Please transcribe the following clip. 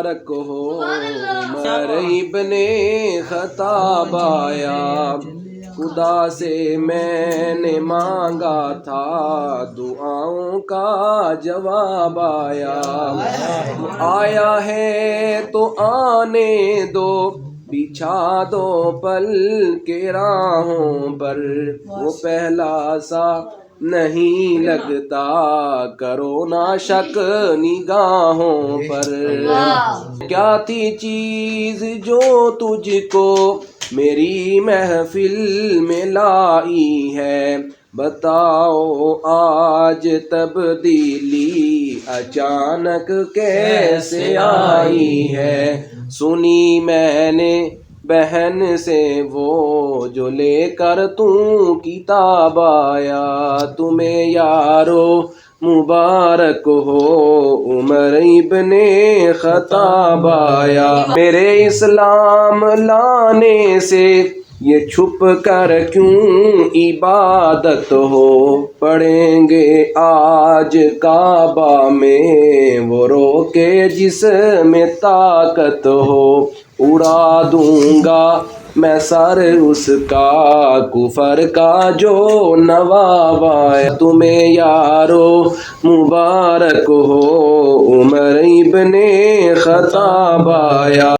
مبارک ہو ابن خطاب آیا۔ خدا سے میں نے مانگا تھا دعاؤں کا جواب آیا۔ آیا ہے تو آنے دو بچھا دو پل کے راہوں پر۔ وہ پہلا سا نہیں لگتا۔ کرو نا شک نگاہوں پر۔ کیا تھی چیز جو تجھ کو میری محفل میں لائی ہے؟ بتاؤ آج تبدیلی اچانک کیسے آئی ہے؟ سنی میں نے بہن سے وہ جو لے کر توں کتاب آیا، تمہیں یارو مبارک ہو، عمر ابن خطاب آیا۔ میرے اسلام لانے سے یہ چھپ کر کیوں عبادت ہو؟ پڑھیں گے آج کعبہ میں، وہ رو کے جس میں طاقت ہو۔ اڑا دوں گا میں سر اس کا، کفر کا جو نواب آیا تمہیں یارو مبارک ہو، عمر ابن خطاب آیا۔